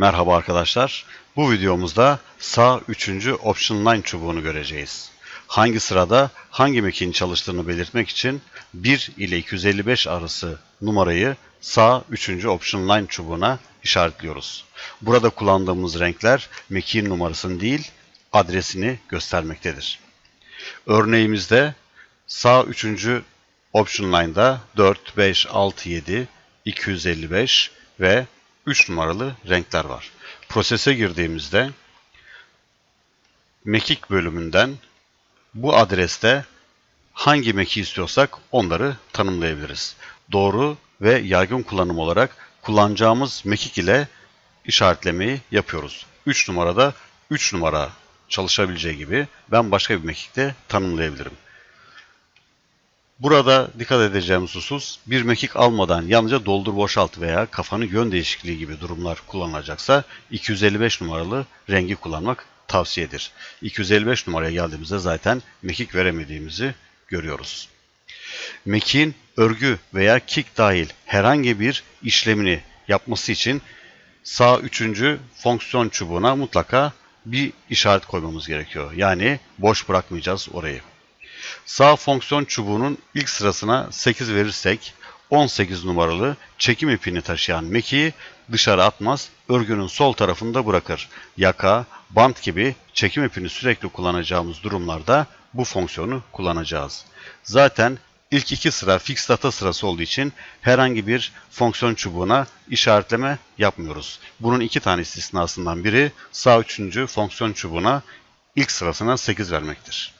Merhaba arkadaşlar. Bu videomuzda sağ 3. Option Line çubuğunu göreceğiz. Hangi sırada hangi mekiğin çalıştığını belirtmek için 1 ile 255 arası numarayı sağ 3. Option Line çubuğuna işaretliyoruz. Burada kullandığımız renkler mekiğin numarasını değil adresini göstermektedir. Örneğimizde sağ 3. Option Line'da 4, 5, 6, 7, 255 ve 3 numaralı renkler var. Prosese girdiğimizde mekik bölümünden bu adreste hangi meki istiyorsak onları tanımlayabiliriz. Doğru ve yaygın kullanım olarak kullanacağımız mekik ile işaretlemeyi yapıyoruz. 3 numarada 3 numara çalışabileceği gibi ben başka bir mekikte tanımlayabilirim. Burada dikkat edeceğimiz husus bir mekik almadan yalnızca doldur boşalt veya kafanı yön değişikliği gibi durumlar kullanılacaksa 255 numaralı rengi kullanmak tavsiyedir. 255 numaraya geldiğimizde zaten mekik veremediğimizi görüyoruz. Mekiğin örgü veya kick dahil herhangi bir işlemini yapması için sağ üçüncü fonksiyon çubuğuna mutlaka bir işaret koymamız gerekiyor. Yani boş bırakmayacağız orayı. Sağ fonksiyon çubuğunun ilk sırasına 8 verirsek 18 numaralı çekim ipini taşıyan mekiği dışarı atmaz, örgünün sol tarafında bırakır. Yaka, bant gibi çekim ipini sürekli kullanacağımız durumlarda bu fonksiyonu kullanacağız. Zaten ilk iki sıra fix data sırası olduğu için herhangi bir fonksiyon çubuğuna işaretleme yapmıyoruz. Bunun iki tane istisnasından biri sağ üçüncü fonksiyon çubuğuna ilk sırasına 8 vermektir.